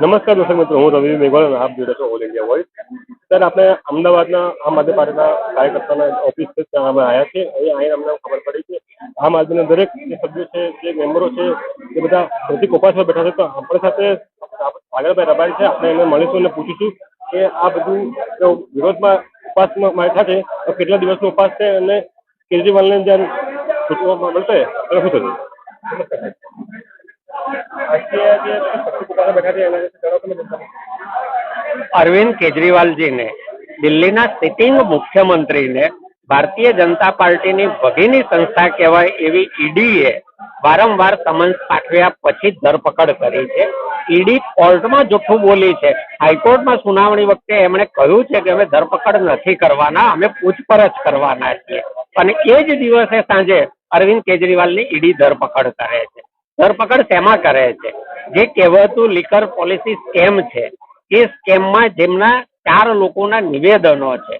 નમસ્કાર દર્શક મિત્રો, હું રવિ મેઘવાલ અને આપ રહ્યા છો ઓલ ઇન્ડિયા વોઇસ સર, આપણે અમદાવાદના આમ આદમી પાર્ટીના કાર્યકર્તાના ઓફિસ છે, ત્યાં અમે આવ્યા છે અહીં આવીને અમને ખબર પડી કે આમ આદમીના દરેક જે સભ્યો છે, જે મેમ્બરો છે, એ બધા પ્રતિક ઉપવાસમાં બેઠા છે. તો આપણી સાથે પાગલભાઈ રબારી છે. આપણે એને મળીશું અને પૂછીશું કે આ બધું વિરોધમાં ઉપવાસમાં બેઠા છે તો કેટલા દિવસનો ઉપવાસ છે અને કેજરીવાલને સૂચવા મળશે? શું થશે અરવિંદ કેજરીવાલજીને, દિલ્હીના સિટિંગ મુખ્યમંત્રીને ભારતીય જનતા પાર્ટીની ભગીની સંસ્થા કહેવાય એવી ઈડીએ વારંવાર સમન્સ પાઠવ્યા પછી ધરપકડ કરી છે. ઈડી કોર્ટમાં જૂઠું બોલી છે. હાઈકોર્ટમાં સુનાવણી વખતે એમણે કહ્યું છે કે અમે ધરપકડ નથી કરવાના, અમે પૂછપરછ કરવાના છીએ. અને એ જ દિવસે સાંજે અરવિંદ કેજરીવાલની ઈડી ધરપકડ કરે છે. ધરપકડ શેમાં કરે છે? જે કહેવાતું લીકર પોલિસી સ્કેમ છે, એ સ્કેમમાં જેમના ચાર લોકોના નિવેદનો છે.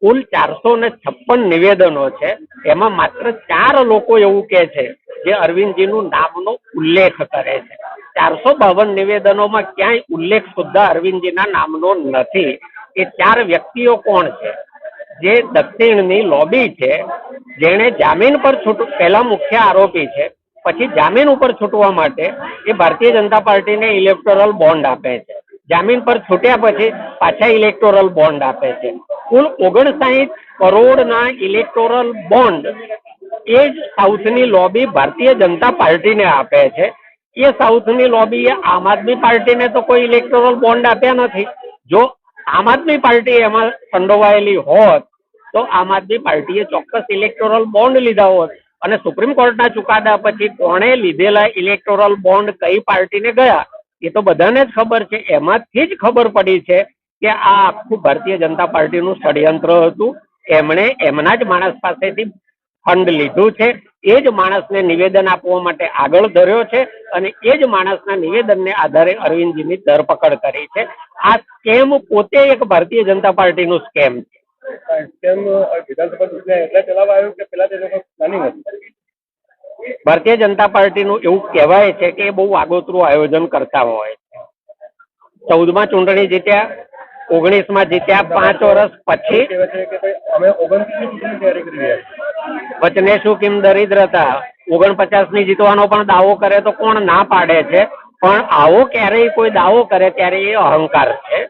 કુલ ચારસો ને છપ્પન નિવેદનો છે. એમાં માત્ર ચાર લોકો એવું કે છે જે અરવિંદજીનું નામનો ઉલ્લેખ કરે છે. ચારસો બાવન નિવેદનોમાં ક્યાંય ઉલ્લેખ સુદ્ધા અરવિંદજીના નામનો નથી. એ ચાર વ્યક્તિઓ કોણ છે? જે દક્ષિણની લોબી છે, જેણે જામીન પર છૂટ, પહેલા મુખ્ય આરોપી છે પછી જામીન ઉપર છૂટવા માટે એ ભારતીય જનતા પાર્ટીને ઇલેક્ટોરલ બોન્ડ આપે છે. જામીન પર છૂટ્યા પછી પાછા ઇલેક્ટોરલ બોન્ડ આપે છે. કુલ ઓગણસાઠ કરોડના ઇલેક્ટોરલ બોન્ડ એ જ સાઉથની લોબી ભારતીય જનતા પાર્ટીને આપે છે. એ સાઉથની લોબીએ આમ આદમી પાર્ટીને તો કોઈ ઇલેક્ટોરલ બોન્ડ આપ્યા નથી. જો આમ આદમી પાર્ટી એમાં સંડોવાયેલી હોત, તો આમ આદમી પાર્ટીએ ચોક્કસ ઇલેક્ટોરલ બોન્ડ લીધા હોત. અને સુપ્રીમ કોર્ટના ચુકાદા પછી કોણે લીધેલા ઇલેક્ટોરલ બોન્ડ કઈ પાર્ટીને ગયા? એ તો બધાને જ ખબર છે. એમાંથી જ ખબર પડી છે કે આ આખું ભારતીય જનતા પાર્ટીનું ષડયંત્ર હતું. એમણે એમના જ માણસ પાસેથી ફંડ લીધું છે. એ જ માણસને નિવેદન આપવા માટે આગળ ધર્યો છે અને એ જ માણસના નિવેદનને આધારે અરવિંદજીની ધરપકડ કરી છે. આ સ્કેમ પોતે એક ભારતીય જનતા પાર્ટીનું સ્કેમ છે. વિધાનસભા ચૂંટણી એટલે ચલાવવા આવ્યું કે પેલા તે લોકો પ્લાનિંગ હતું ભારતીય જનતા પાર્ટીનું એવું કહેવાય છે કે એ બહુ આગોતરું આયોજન કરતા હોય છે. ચૌદમાં ચૂંટણી જીત્યા ઓગણીસમાં જીત્યા પાંચ વર્ષ પછી વચને શું કેમ દરિદ્રતા? ઓગણપચાસની જીતવાનો પણ દાવો કરે તો કોણ ના પાડે છે? પણ આવો ક્યારેય કોઈ દાવો કરે ત્યારે એ અહંકાર છે.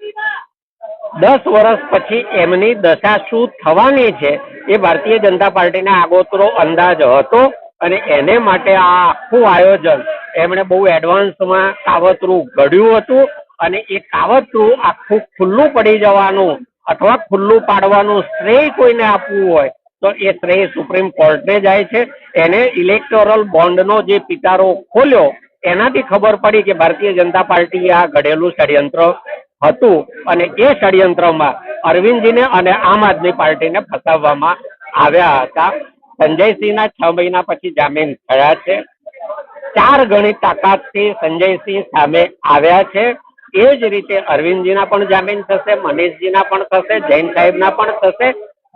દસ વર્ષ પછી એમની દશા શું થવાની છે એ ભારતીય જનતા પાર્ટીના આગોતરો અંદાજ હતો. અને એને માટે આ આખું આયોજન એમણે બહુ એડવાન્સમાં કાવતરું ઘડ્યું હતું અને એ કાવતરું આખું ખુલ્લું પડી જવાનું અથવા ખુલ્લું પાડવાનું શ્રેય કોઈને આપવું હોય, તો એ શ્રેય સુપ્રીમ કોર્ટને જાય છે. એને ઇલેક્ટોરલ બોન્ડનો જે પિટારો ખોલ્યો, એનાથી ખબર પડી કે ભારતીય જનતા પાર્ટીએ આ ઘડેલું ષડયંત્ર હતું અને એ ષડયંત્રમાં અરવિંદજીને અને આમ આદમી પાર્ટીને ફસાવવામાં આવ્યા હતા. સંજયસિંહના છ મહિના પછી જામીન થયા છે. ચાર ગણી તાકાતથી સંજયસિંહ સામે આવ્યા છે. એ જ રીતે અરવિંદજીના પણ જામીન થશે, મનીષજીના પણ થશે, જૈન સાહેબના પણ થશે.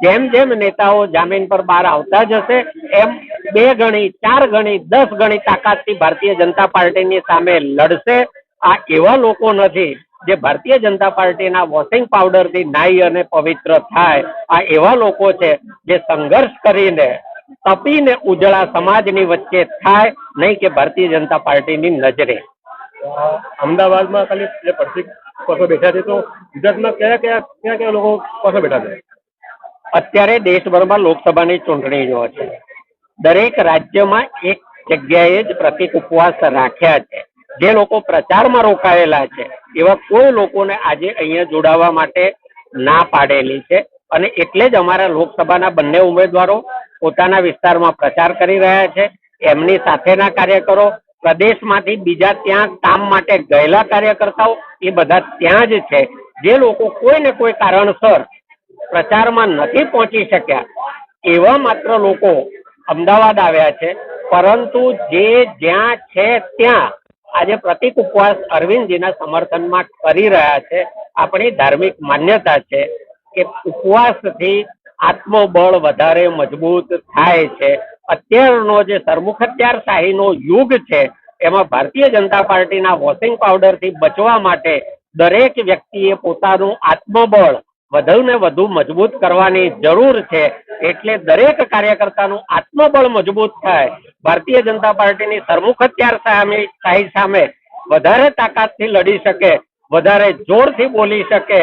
જેમ જેમ નેતાઓ જામીન પર બહાર આવતા જશે, એમ બે ગણી, ચાર ગણી, દસ ગણી તાકાતથી ભારતીય જનતા પાર્ટીની સામે લડશે. આ એવા લોકો નથી જે ભારતીય જનતા પાર્ટીના વોશિંગ પાવડરથી નાઈ અને પવિત્ર થાય. આ એવા લોકો છે જે સંઘર્ષ કરીને તપીને ઉજળા સમાજની વચ્ચે થાય નહીં કે ભારતીય જનતા પાર્ટીની નજરે. અમદાવાદમાં ખાલી જે પાસે બેઠા છે તો ગુજરાતમાં કયા કયા કયા કયા લોકો પાસે બેઠા છે? અત્યારે દેશભરમાં લોકસભાની ચૂંટણીઓ છે. દરેક રાજ્યમાં એક જગ્યાએ જ પ્રતિક ઉપવાસ રાખ્યા છે. જે લોકો પ્રચારમાં રોકાયેલા છે એવા કોઈ લોકોને આજે અહીંયા જોડાવા માટે ના પાડેલી છે. અને એટલે જ અમારા લોકસભાના બંને ઉમેદવારો પોતાના વિસ્તારમાં પ્રચાર કરી રહ્યા છે. એમની સાથેના કાર્યકરો પ્રદેશમાંથી બીજા ત્યાં કામ માટે ગયેલા કાર્યકર્તાઓ, એ બધા ત્યાં જ છે. જે લોકો કોઈ ને કોઈ કારણસર પ્રચારમાં નથી પહોંચી શક્યા, એવા માત્ર લોકો અમદાવાદ આવ્યા છે. પરંતુ જે જ્યાં છે ત્યાં આજે પ્રતિક ઉપવાસ અરવિંદજીના સમર્થનમાં કરી રહ્યા છે. આપણી ધાર્મિક માન્યતા છે કે ઉપવાસથી આત્મબળ વધારે મજબૂત થાય છે. અત્યારનો જે સરમુખત્યાર શાહીનો યુગ છે, એમાં ભારતીય જનતા પાર્ટીના વોશિંગ પાવડરથી બચવા માટે દરેક વ્યક્તિએ પોતાનું આત્મબળ વધુ વધુ મજબૂત કરવાની જરૂર છે. એટલે દરેક કાર્યકર્તાનું આત્મબળ મજબૂત થાય. ભારતીય જનતા પાર્ટીની સરમુખત્યાર સામે શાહી સામે વધારે તાકાતથી લડી શકે, વધારે જોરથી બોલી શકે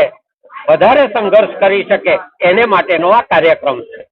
વધારે સંઘર્ષ કરી શકે એને માટેનો આ કાર્યક્રમ છે.